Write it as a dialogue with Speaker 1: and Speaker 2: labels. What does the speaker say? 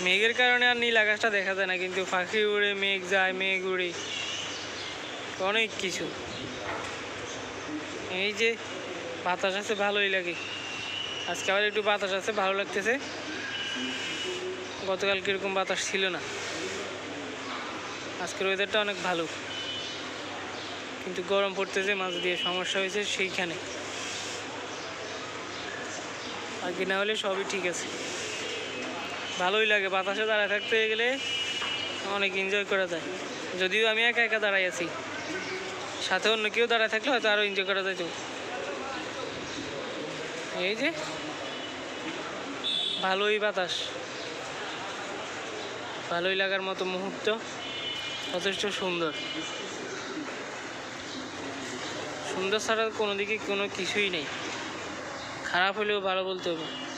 Speaker 1: মেঘের কারণে আর নীল আকাশটা দেখা যায় না, কিন্তু পাখি উড়ে, মেঘ যায়, মেঘ উড়ে। অনেক কিছু। এই যে বাতাস আছে, ভালোই লাগে। আজকে আবার একটু বাতাস আছে, ভালো লাগতেছে। গতকাল কীরকম বাতাস ছিল না। আজকের ওয়েদারটা অনেক ভালো। কিন্তু গরম পড়তেছে মাছ দিয়ে সমস্যা হয়েছে সেইখানে। কি না হলে সবই ঠিক আছে। ভালোই লাগে, বাতাসে দাঁড়ায় থাকতে গেলে অনেক এনজয় করা যায়। যদিও আমি একা একা দাঁড়াই আছি। সাথে অন্য কেউ দাঁড়ায় থাকলে হয়তো আরও এনজয় করা যায় এই যে, ভালোই বাতাস। ভালোই লাগার মতো মুহূর্ত যথেষ্ট সুন্দর। সুন্দর ছাড়া কোনো দিকে কোনো কিছুই নেই। খারাপ হলেও ভালো বলতে হবে।